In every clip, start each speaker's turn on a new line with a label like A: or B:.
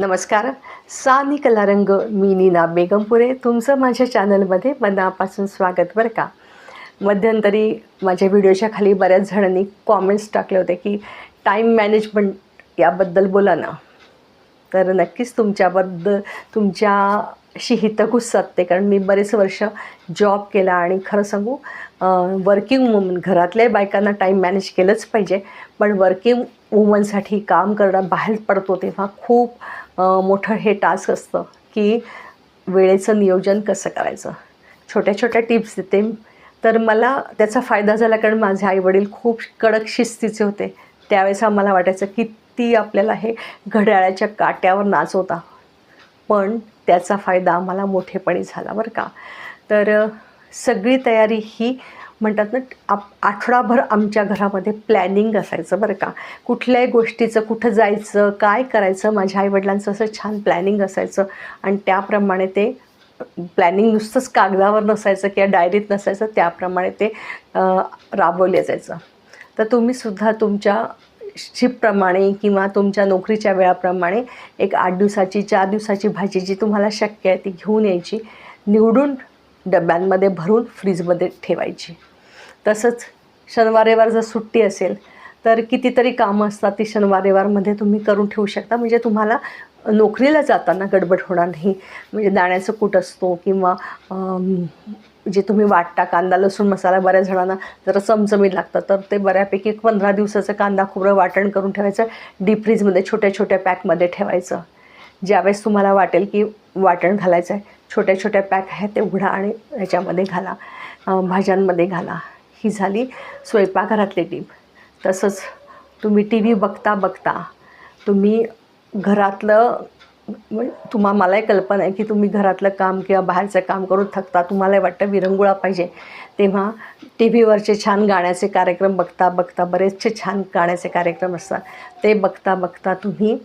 A: नमस्कार. सानी कलारंग मी नीना बेगमपुरे. तुमचं माझ्या चॅनलमध्ये मनापासून स्वागत बरं का? मध्यंतरी माझ्या व्हिडिओच्या खाली बऱ्याच जणांनी कॉमेंट्स टाकले होते की टाईम मॅनेजमेंट याबद्दल बोला ना. तर नक्कीच तुमच्याबद्दल तुमच्याशी हितगुज साधते. कारण मी बरेच वर्ष जॉब केला आणि खरं सांगू वर्किंग वुमन घरातल्या बायकांना टाईम मॅनेज केलंच पाहिजे. पण वर्किंग वुमनसाठी काम करणं बाहेर पडतो तेव्हा खूप मोठं हे टास्क असतं की वेळेचं नियोजन कसं करायचं. छोट्या छोट्या टिप्स देते. तर मला त्याचा फायदा झाला कारण माझे आईवडील खूप कडक शिस्तीचे होते. त्यावेळेस आम्हाला वाटायचं किती आपल्याला हे घड्याळाच्या काट्यावर नाचवता. पण त्याचा फायदा आम्हाला मोठेपणी झाला बरं का. तर सगळी तयारी ही म्हणतात ना आप आठवडाभर आमच्या घरामध्ये प्लॅनिंग असायचं बरं का. कुठल्याही गोष्टीचं कुठं जायचं काय करायचं माझ्या आईवडिलांचं असं छान प्लॅनिंग असायचं. आणि त्याप्रमाणे ते प्लॅनिंग नुसतंच कागदावर नसायचं किंवा डायरीत नसायचं त्याप्रमाणे ते राबवले जायचं. तर तुम्हीसुद्धा तुमच्या शिफ्टप्रमाणे किंवा तुमच्या नोकरीच्या वेळाप्रमाणे एक आठ दिवसाची चार दिवसाची भाजी जी तुम्हाला शक्य आहे ती घेऊन यायची. निवडून डब्यांमध्ये भरून फ्रीजमध्ये ठेवायची. तसंच शनिवार रविवार जर सुट्टी असेल तर कितीतरी कामं असतात ती शनिवार रविवारमध्ये तुम्ही करून ठेवू शकता. म्हणजे तुम्हाला नोकरीला जाताना गडबड होणार नाही. म्हणजे दाण्याचं कूट असतो किंवा जे तुम्ही वाटता कांदा लसूण मसाला बऱ्याच जणांना जरा चमचमीत लागतं तर ते बऱ्यापैकी एक पंधरा दिवसाचं कांदा खोबरं वाटण करून ठेवायचं डीप फ्रीजमध्ये छोट्या छोट्या पॅकमध्ये ठेवायचं. ज्यावेळेस तुम्हाला वाटेल की वाटण घालायचं आहे छोट्या छोट्या पॅक आहेत ते उघडा आणि ह्याच्यामध्ये घाला भाज्यांमध्ये घाला. ही झाली स्वयंपाकघरातली टीप तसंच तुम्ही टी व्ही बघता बघता तुम्ही घरातलं म्हणजे तुम्हा मलाही कल्पना आहे की तुम्ही घरातलं काम किंवा बाहेरचं काम करून थकता. तुम्हालाही वाटतं विरंगुळा पाहिजे. तेव्हा टी व्हीवरचे छान गाण्याचे कार्यक्रम बघता बघता बरेचसे छान गाण्याचे कार्यक्रम असतात. ते बघता बघता तुम्ही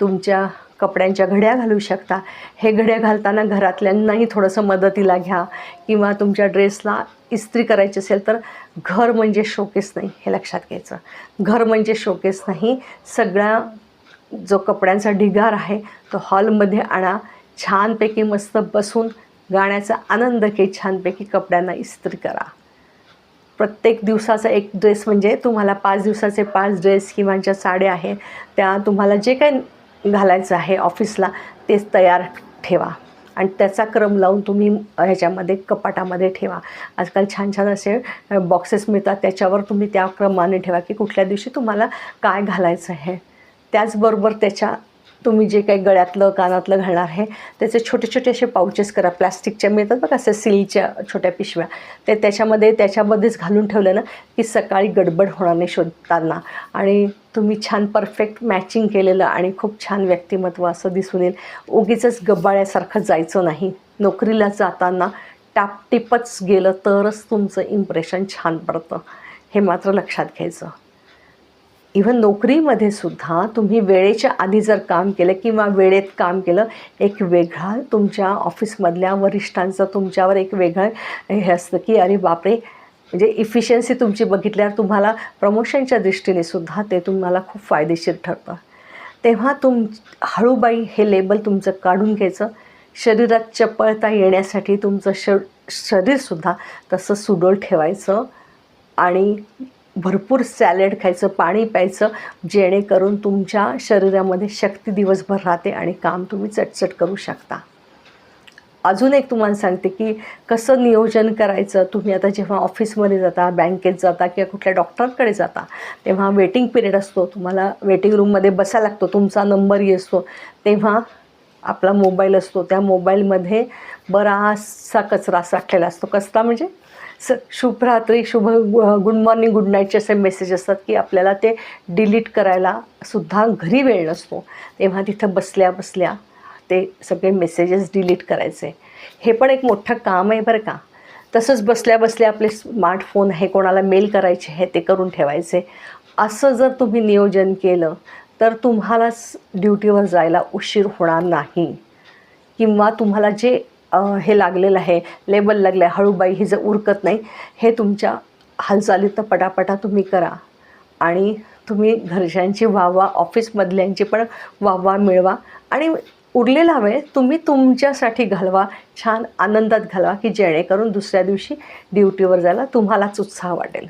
A: तुमच्या कपड्यांच्या घड्या घालू शकता. हे घड्या घालताना घरातल्यांनाही थोडंसं मदतीला घ्या किंवा तुमच्या ड्रेसला इस्त्री करायची असेल तर घर म्हणजे शोकेस नाही हे लक्षात घ्यायचं. घर म्हणजे शोकेस नाही. सगळ्या जो कपड्यांचा ढिगार आहे तो हॉलमध्ये आणा. छानपैकी मस्त बसून गाण्याचा आनंद घेत छानपैकी कपड्यांना इस्त्री करा. प्रत्येक दिवसाचा एक ड्रेस म्हणजे तुम्हाला पाच दिवसाचे पाच ड्रेस किंवा ज्या साड्या आहेत त्या तुम्हाला जे काही घालायचं आहे ऑफिसला तेच तयार ठेवा. आणि त्याचा क्रम लावून तुम्ही ह्याच्यामध्ये कपाटामध्ये ठेवा. आजकाल छान छान असे बॉक्सेस मिळतात त्याच्यावर तुम्ही त्या क्रमाने ठेवा की कुठल्या दिवशी तुम्हाला काय घालायचं आहे. त्याचबरोबर त्याच्या तुम्ही जे काही गळ्यातलं कानातलं घालणार आहे त्याचे छोटे छोटे असे पाउचेस करा. प्लास्टिकच्या मिळतात बघा असे सिलच्या छोट्या पिशव्या. ते त्याच्यामध्ये त्याच्यामध्येच घालून ठेवलं ना की सकाळी गडबड होणार नाही शोधताना. आणि तुम्ही छान परफेक्ट मॅचिंग केलेलं आणि खूप छान व्यक्तिमत्व असं दिसून येईल. उगीचंच गबाळ्यासारखं जायचं नाही. नोकरीला जाताना टापटिपच गेलं तरच तुमचं इम्प्रेशन छान पडतं. हे मात्र लक्षात घ्यायचं. इव्हन नोकरीमध्ये सुद्धा तुम्ही वेळेच्या आधी जर काम केलं किंवा वेळेत काम केलं एक वेगळा तुमच्या ऑफिसमधल्या वरिष्ठांचं तुमच्यावर एक वेगळं हे असतं की अरे बापरे! म्हणजे इफिशियन्सी तुमची बघितल्यावर तुम्हाला प्रमोशनच्या दृष्टीने सुद्धा ते तुम्हाला खूप फायदेशीर ठरतं. तेव्हा तुम हळूबाई हे लेबल तुमचं काढून घ्यायचं. शरीरात चपळता येण्यासाठी तुमचं श शरीरसुद्धा तसं सुडोल ठेवायचं आणि भरपूर सॅलड खायचं पाणी प्यायचं जेणेकरून तुमच्या शरीरामध्ये शक्ती दिवसभर राहते आणि काम तुम्ही चटचट करू शकता. अजून एक तुम्हाला सांगते की कसं नियोजन करायचं तुम्ही आता जेव्हा ऑफिसमध्ये जाता बँकेत जाता किंवा कुठल्या डॉक्टरकडे जाता तेव्हा वेटिंग पिरियड असतो तुम्हाला वेटिंग रूममध्ये बसायला लागतो तुमचा नंबरही असतो तेव्हा आपला मोबाईल असतो त्या मोबाईलमध्ये बराचसा कचरा साठलेला असतो. कचरा म्हणजे? स शुभरात्री शुभ गुड मॉर्निंग गुड नाईटचे असे मेसेज असतात की आपल्याला ते डिलीट करायला सुद्धा घरी वेळ नसतो. तेव्हा तिथं बसल्या बसल्या ते सगळे मेसेजेस डिलीट करायचे. हे पण एक मोठं काम आहे बरं का. तसंच बसल्या बसल्या आपले स्मार्टफोन हे कोणाला मेल करायचे हे ते करून ठेवायचे. असं जर तुम्ही नियोजन केलं तर तुम्हालाच ड्युटीवर जायला उशीर होणार नाही. किंवा तुम्हाला जे हे लागलेलं आहे लेबल लागलं आहे हळूबाई ही जर उरकत नाही हे तुमच्या हालचालीत पटापटा तुम्ही करा. आणि तुम्ही घरच्यांची वाहवा ऑफिसमधल्यांची पण वाहवा मिळवा. आणि उरलेला वेळ तुम्ही तुमच्यासाठी घालवा छान आनंदात घालवा की जेणेकरून दुसऱ्या दिवशी ड्युटीवर जायला तुम्हालाच उत्साह वाटेल.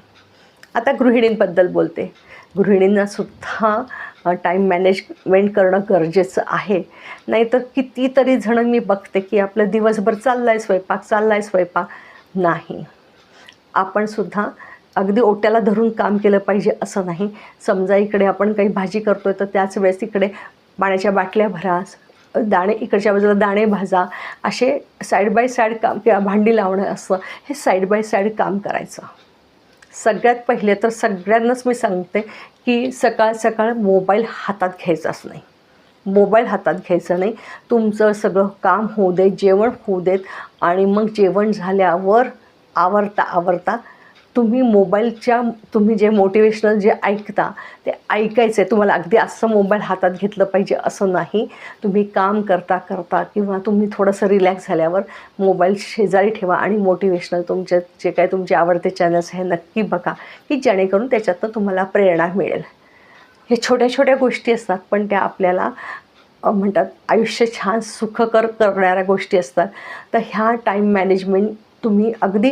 A: आता गृहिणींबद्दल बोलते. गृहिणींनासुद्धा टाईम मॅनेजमेंट करणं गरजेचं आहे. नाहीतर कितीतरी जणं मी बघते की आपलं दिवसभर चालला आहे स्वयंपाक चालला आहे स्वयंपाक. नाही. आपणसुद्धा अगदी ओट्याला धरून काम केलं पाहिजे असं नाही. समजा इकडे आपण काही भाजी करतो आहे तर त्याच वेळेस इकडे पाण्याच्या बाटल्या भरा दाणे इकडच्या बाजूला दाणे भाजा असे साईड बाय साईड काम किंवा भांडी लावणं असं हे साईड बाय साईड काम करायचं. सगळ्यात पहिले तर सगळ्यांनाच मी सांगते की सकाळ सकाळ मोबाईल हातात घ्यायचाच नाही. मोबाईल हातात घ्यायचं नाही. तुमचं सगळं काम होऊ दे जेवण होऊ देत आणि मग जेवण झाल्यावर आवरता आवरता तुम्ही मोबाईलच्या तुम्ही जे मोटिवेशनल जे ऐकता ते ऐकायचं आहे तुम्हाला अगदी असं मोबाईल हातात घेतलं पाहिजे असं नाही. तुम्ही काम करता करता किंवा तुम्ही थोडंसं रिलॅक्स झाल्यावर मोबाईल शेजारी ठेवा आणि मोटिवेशनल तुमचे जे काही तुमचे आवडते चॅनल्स हे नक्की बघा की जेणेकरून त्याच्यातनं तुम्हाला प्रेरणा मिळेल. हे छोट्या छोट्या गोष्टी असतात पण त्या आपल्याला म्हणतात आयुष्य छान सुखकर करणाऱ्या गोष्टी असतात. तर ह्या टाईम मॅनेजमेंट तुम्ही अगदी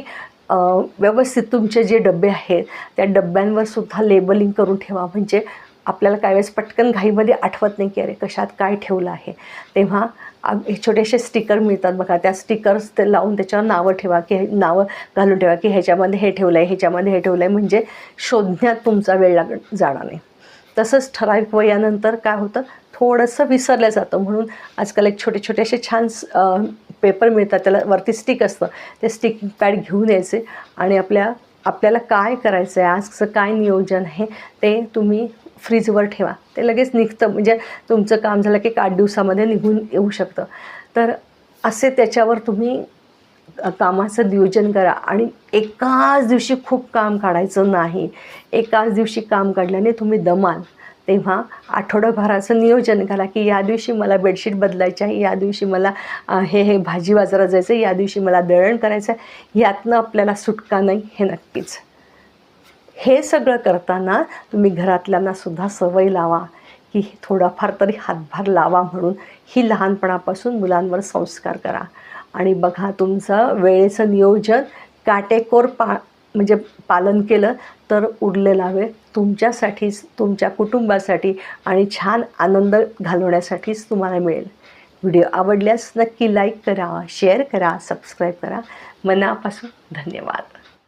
A: व्यवस्थित तुमचे जे डबे आहेत त्या डब्यांवर सुद्धा लेबलिंग करून ठेवा. म्हणजे आपल्याला काय वेळेस पटकन घाईमध्ये आठवत नाही की अरे कशात काय ठेवलं आहे. तेव्हा हे छोटेसे स्टिकर मिळतात बघा त्या स्टिकर्स ते लावून त्याच्यावर नावं ठेवा की हे नावं घालून ठेवा की ह्याच्यामध्ये हे ठेवलं आहे ह्याच्यामध्ये हे ठेवलं आहे म्हणजे शोधण्यात तुमचा वेळ लाग जाणार नाही. तसंच ठराविक वयानंतर काय होतं? थोडंसं विसरलं जातं. म्हणून आजकाल एक छोटे छोटे असे छान पेपर मिळतात त्याला वरती स्टिक असतं. ते स्टिक पॅड घेऊन यायचे आणि आपल्या आपल्याला काय करायचं आहे आजचं काय नियोजन आहे ते तुम्ही फ्रीजवर ठेवा. ते लगेच निघतं म्हणजे तुमचं काम झालं की एक आठ दिवसामध्ये निघून येऊ शकतं. तर असे त्याच्यावर तुम्ही कामाचं नियोजन करा आणि एकाच दिवशी खूप काम काढायचं नाही. एकाच दिवशी काम काढल्याने तुम्ही दमाल. तेव्हा आठवडाभराचं नियोजन करा की या दिवशी मला बेडशीट बदलायची आहे या दिवशी मला हे हे भाजी बाजारात जायचं आहे या दिवशी मला दळण करायचं आहे. यातनं आपल्याला सुटका नाही हे नक्कीच. हे सगळं करताना तुम्ही घरातल्यांना सुद्धा सवय लावा की थोडाफार तरी हातभार लावा म्हणून. ही लहानपणापासून मुलांवर संस्कार करा. आणि बघा तुमचं वेळेचं नियोजन काटेकोर पा म्हणजे पालन केलं तर उरलेला वेळ तुमच्यासाठीच तुमच्या कुटुंबासाठी आणि छान आनंद घालवण्यासाठीच तुम्हाला मिळेल. व्हिडिओ आवडल्यास नक्की लाईक करा शेअर करा सबस्क्राईब करा. मनापासून धन्यवाद.